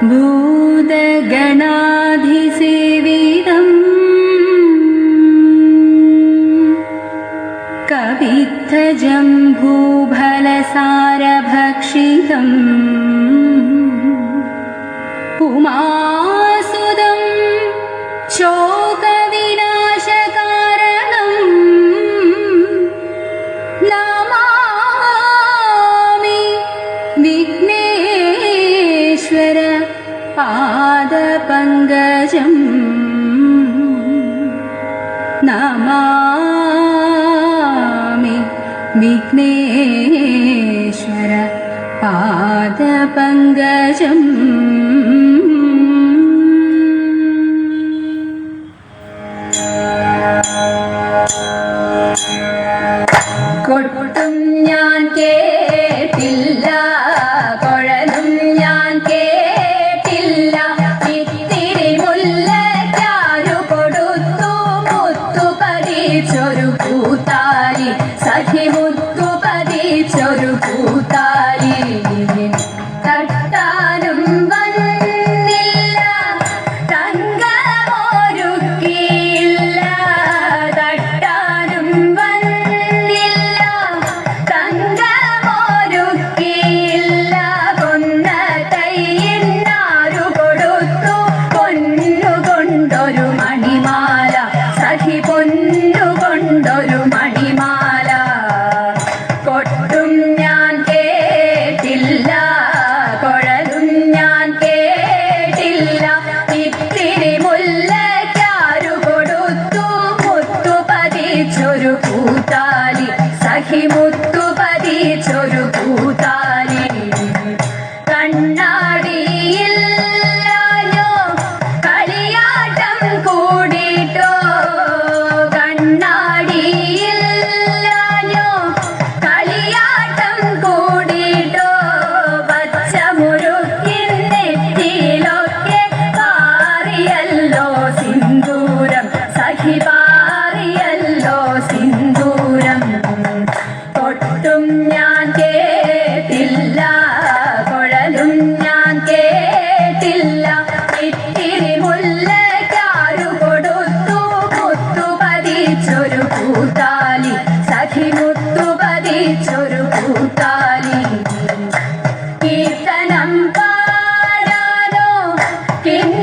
भूतगणाधिसेविदम् कवित्थजं भूभलसारभक्षितम् पुमासुदं चोक पङ्कजं Namami Vighneshwar पादपङ्कजम् coat ഒരു പൂത്ത ഞാൻ കേട്ടില്ല. കുഴലും ഞാൻ കേട്ടില്ല. ഇത്തിരി മുല്ലക്കാരു കൊടുത്തു. കുത്തു പതിച്ചൊരു കൂത്താലി. സഖി മുത്തു പതിച്ചൊരു കീർത്തനം പാടാനോ? കിന്ന